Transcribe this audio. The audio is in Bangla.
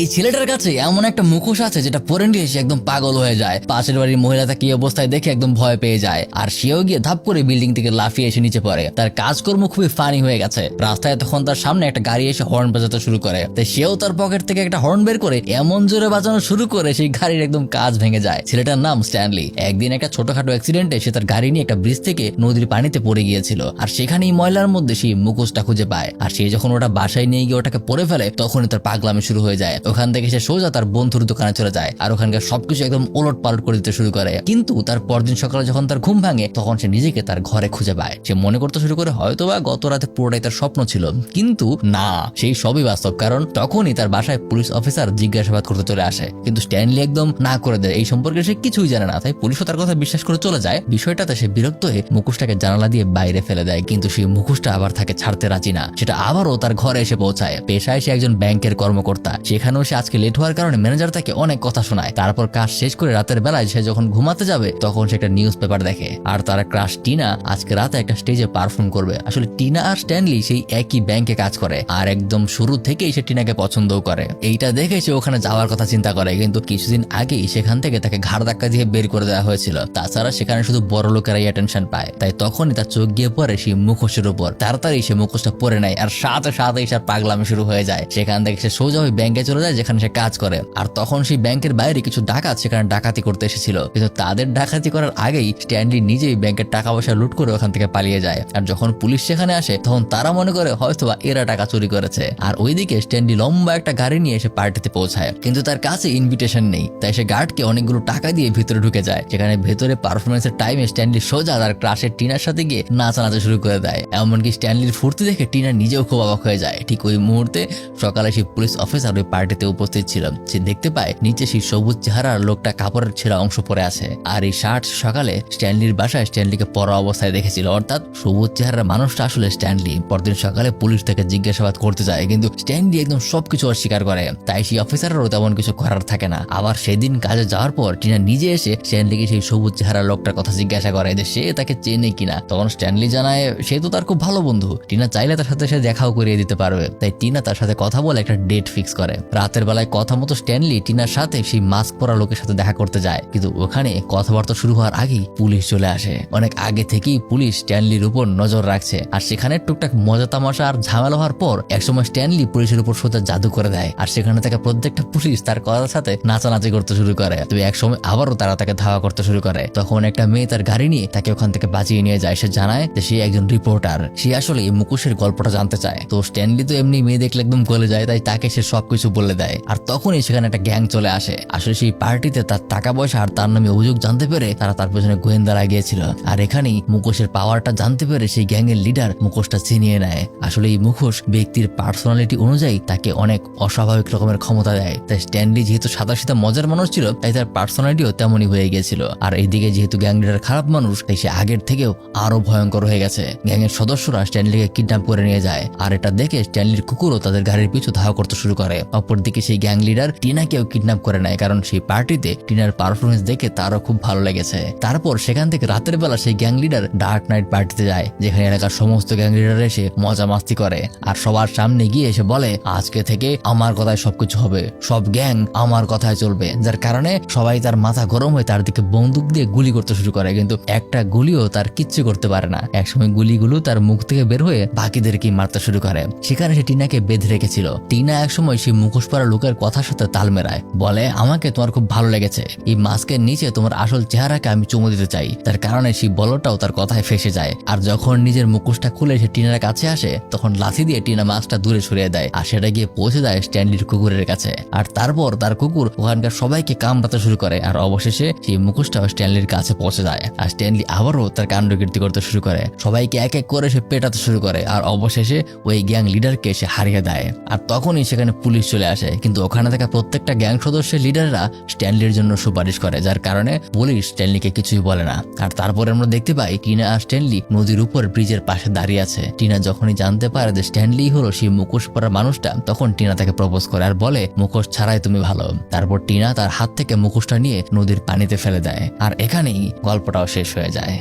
এই ছেলেটার কাছে এমন একটা মুখোশ আছে যেটা পরে নিয়ে সে একদম পাগল হয়ে যায়। পাশের বাড়ির মহিলা তাকে এই অবস্থায় দেখে একদম ভয় পেয়ে যায়। আর সেও গিয়ে ধাপ করে বিল্ডিং থেকে লাফিয়ে এসে নিচে পড়ে। তার কাজকর্ম খুবই ফানি হয়ে গেছে। রাস্তায় তখন তার সামনে একটা গাড়ি এসে হর্ন বাজাতে শুরু করে। তাই সেও তার পকেট থেকে একটা হর্ন বের করে এমন জোরে বাজানো শুরু করে সেই গাড়ির একদম কাজ ভেঙে যায়। ছেলেটার নাম স্ট্যানলি একদিন একটা ছোটখাটো অ্যাক্সিডেন্টে সে তার গাড়ি নিয়ে একটা ব্রিজ থেকে নদীর পানিতে পড়ে গিয়েছিল। আর সেখানেই ময়লার মধ্যে সেই মুখোশটা খুঁজে পায়। আর সে যখন ওটা বাসায় নিয়ে গিয়ে ওটাকে পরে ফেলে, তখনই তার পাগলামি শুরু হয়ে যায়। ওখান থেকে সে সোজা তার বন্ধুর দোকানে চলে যায় আর ওখানকার সবকিছু একদম ওলট পালট করে দিতে শুরু করে। কিন্তু তার পরদিন সকালে যখন তার ঘুম ভাঙে, তখন সে নিজেকে তার ঘরে খুঁজে পায়। সে মনে করতে শুরু করে হয়তো বা গত রাতে পুরোটাই তার স্বপ্ন ছিল। কিন্তু না, সেই সবই বাস্তব, কারণ তখনই তার বাসায় পুলিশ অফিসার জিজ্ঞাসাবাদ করতে চলে আসে। কিন্তু স্ট্যানলি একদম না করে দেয়। এই সম্পর্কে সে কিছুই জানে না, তাই পুলিশও তার কথা বিশ্বাস করে চলে যায়। বিষয়টাতে সে বিরক্ত হয়ে মুখোশটাকে জানালা দিয়ে বাইরে ফেলে দেয়। কিন্তু সেই মুখোশটা আবার তাকে ছাড়তে রাজি না। সেটা আবারও তার ঘরে এসে পৌঁছায়। পেশায় সে একজন ব্যাংকের কর্মকর্তা। সেখানেও সে আজকে লেট হওয়ার কারণে ম্যানেজার তাকে অনেক কথা শোনায়। তারপর কাজ শেষ করে রাতের বেলায় সে যখন ঘুমাতে যাবে, তখন সে একটা নিউজ পেপার দেখে। আর তার ক্রাশ টিনা আজকে রাতে একটা স্টেজে পারফর্ম করবে। আসলে টিনা আর স্ট্যানলি সেই একই ব্যাংকে কাজ করে, আর একদম শুরু থেকেই সে টিনাকে পছন্দও করে। এইটা দেখে সে ওখানে যাওয়ার কথা চিন্তা করে, কিন্তু কিছুদিন আগেই সেখান থেকে তাকে ঘাড় ধাক্কা দিয়ে বের করে দেওয়া হয়েছিল। তাছাড়া সেখানে শুধু বড় লোকেরাই অ্যাটেনশন পায়। তাই তখনই তার চোখ গিয়ে পড়ে সেই মুখোশের উপর। তাড়াতাড়ি সে মুখোশটা পরে নেয়, আর সাথে সাথেই সে পাগলামি শুরু হয়ে যায়। সেখান থেকে সে সোজা ওই ব্যাংকে চলে যায় যেখানে সে কাজ করে। আর তখন সেই ব্যাংকের বাইরে কিছু ডাকাত সেখানে ডাকাতি করতে এসেছিল। কিন্তু তাদের ডাকাতি করার আগেই স্ট্যানলি নিজেই ব্যাংকের টাকা পয়সা লুট করে ওখান থেকে পালিয়ে যায়। আর যখন পুলিশ সেখানে আসে, তখন তারা মনে করে হয়তোবা এরা টাকা চুরি করেছে। আর ওইদিকে স্ট্যানলি লম্বা একটা গাড়ি নিয়ে এসে পার্টিতে পৌঁছায়। কিন্তু তার কাছে ইনভিটেশন নেই। তাই সে গার্ডকে অনেকগুলো টাকা দিয়ে ভিতরে ঢুকে যায়। যেখানে ভেতরে পারফরমেন্সের টাইমে স্ট্যানলি সোজা তার ক্রাশের টিনার সাথে গিয়ে নাচানাচা শুরু করে দেয়। এমনকি স্ট্যানলির ফুর্তি দেখে টিনা নিজেও খুব অবাক হয়ে যায়। ঠিক ওই মুহূর্তে সকালে সেই পুলিশ অফিসার ওই পার্টিতে উপস্থিত ছিল সে দেখতে পায় নিচে সেই সবুজ চেহারার লোকটা কাপড়ের ছেঁড়া অংশ পরে আছে। আর এই শার্ট সকালে স্ট্যানলির বাসায় স্ট্যানলিকে পরা অবস্থায় দেখেছিল। অর্থাৎ সবুজ চেহারার মানুষটা আসলে স্ট্যানলি। পরদিন সকালে পুলিশ তাকে জিজ্ঞাসাবাদ করতে যায়, কিন্তু স্ট্যানলি একদম সবকিছু অস্বীকার করে। তাই সেই অফিসারেরও তেমন কিছু করার থাকে না। আবার সেদিন কাজে যাওয়ার পর টিনা নিজে এসে স্ট্যানলিকে সেই সবুজ চেহারা লোকটার কথা জিজ্ঞাসা করে যে সে তাকে চেনে কিনা। তখন স্ট্যানলি জানায়, সে তো তার খুব ভালো বন্ধু। টিনা চাইলে তার সাথে সে দেখাও করিয়ে দিতে পারবে। তাই টিনা তার সাথে কথা বলে একটা ডেট ফিক্স করে। রাতের বেলায় কথা মতো স্ট্যানলি, টিনার সাথে সেই মাস্ক পরা লোকের সাথে দেখা করতে যায়। কিন্তু ওখানে কথাবার্তা শুরু হওয়ার আগেই পুলিশ চলে আসে। অনেক আগে থেকেই পুলিশ স্ট্যানলির উপর নজর রাখছে। আর সেখানে টুকটাক মজা তামাশা আর ঝামেলা হওয়ার পর একসময় স্ট্যানলি পুলিশের উপর সোজা জাদু করে দেয়। আর সেখানে থেকে প্রত্যেকটা পুলিশ তার কথার সাথে নাচানাচি করতে শুরু করে। তবে একসময় আবারও তারা তাকে ধাওয়া করতে শুরু করে। তখন একটা মেয়ে তার গাড়ি নিয়ে তাকে ওখান থেকে বাঁচিয়ে নিয়ে যায়। সে জানায় যে সে একজন রিপোর্টার। সে আসলে এই মুখোশের গল্পটা জানতে চায়। তো স্ট্যানলি তো এমনি মেয়ে দেখলে একদম গলে যায়। তাই তাকে সে সবকিছু বলে দেয়। আর তখনই সেখানে একটা গ্যাং চলে আসে। আসলে সেই পার্টিতে তার টাকা পয়সা আর তার নামে অভিযোগ জানতে পেরে তারা তার পেছনে গোয়েন্দা লাগিয়েছিল আর এখানেই মুখোশের পাওয়ারটা জানতে পেরে সেই গ্যাংয়ের লিডার মুখোশটা ছিনিয়ে নেয়। আসলে এই মুখোশ ব্যক্তির পার্সোনালিটি অনুযায়ী তাকে অনেক অস্বাভাবিক রকমের ক্ষমতা দেয়। তাই স্ট্যানলি যেহেতু সাদা সিধা মজার মানুষ ছিল, তাই তার পার্সোনালিটিও তেমনই হয়ে গিয়েছিল। আর এইদিকে যেহেতু গ্যাং লিডার খারাপ মানুষ, তাই সে আগের থেকেও আরও ভয়ঙ্কর হয়ে গেছে। গ্যাংয়ের সদস্যরা স্ট্যানলিকে কিডন্যাপ করে নিয়ে যায়। আর এটা দেখে স্ট্যানলির কুকুরও তাদের গাড়ির পিছু ধাওয়া করতে শুরু করে। অপরদিকে সেই গ্যাং লিডার টিনাকেও কিডন্যাপ করে নেয়, কারণ সেই পার্টিতে টিনার পারফরমেন্স দেখে তারও খুব ভালো লেগেছে। তারপর সেখান থেকে রাতের বেলা সেই গ্যাং লিডার ডার্ক নাইট পার্টিতে যায়, যেখানে এলাকার সমস্ত গ্যাং লিডার এসে মজা মাস্তি করে। আর সবার সামনে গিয়ে এসে বলে, আজকে থেকে আমার কথায় সবকিছু হবে। সব গ্যাং আমার কথায় চলবে। যার কারণে সবাই তার মাথা গরম হয়ে তার দিকে বন্দুক দিয়ে গুলি করতে শুরু করে, কিন্তু একটা গুলিও তার কিচ্ছু করতে পারে না। একসময় গুলিগুলো তার মুখ থেকে বের হয়ে বাকিদেরকে মারতে শুরু করে। সেখানে সে টিনাকে বেঁধে রেখেছিল। টিনা একসময় সেই মুখোশ পরা লোকের কথার সাথে তাল মেলায়। বলে, আমাকে তোমার খুব ভালো লেগেছে। এই মাস্কের নিচে তোমার আসল চেহারাকে আমি চুমু দিতে চাই। তার কারণে সেই বলটাও তার কথায় ফেসে যায়। আর যখন নিজের মুখোশটা খুলে সে টিনার কাছে আসে, তখন লাথি দিয়ে টিনা মাস্কটা দূরে সরিয়ে দেয় আর সেটা গিয়ে পৌঁছে দেয় স্ট্যানলির কুকুরের কাছে। আর তারপর তার কুকুর ওখানকার সবাইকে কামড়াতে শুরু করে আর অবশেষে সেই মুখোশটাও স্ট্যানলির কাছে পৌঁছে যায়। আর স্ট্যানলি আবারও তার কাণ্ডকীর্তি করতে শুরু করে। সবাইকে এক এক করে সে পেটাতে শুরু করে। আর অবশেষে ওই গ্যাং লিডারকে সে হারিয়ে দেয়। আর তখনই সেখানে পুলিশ চলে আসে, কিন্তু ওখানে থাকা প্রত্যেকটা গ্যাং সদস্যের লিডাররা স্ট্যানলির জন্য সুপারিশ করে, যার কারণে পুলিশ স্ট্যানলিকে কিছুই বলে না। আর তারপরে আমরা দেখতে পাই টিনা আর স্ট্যানলি নদীর উপর ব্রিজের পাশে দাঁড়িয়ে আছে। টিনা যখনই জানতে পারে যে স্ট্যানলি হলো সেই মুখোশ পরা মানুষটা, তখন টিনা তাকে প্রপোজ করে আর বলে, মুখোশ ছাড়াই তুমি ভালো। তারপর টিনা তার হাত থেকে মুখোশটা নিয়ে নদীর পানিতে ফেলে দেয়। আর এখানেই গল্পটাও শেষ হয়ে যায়।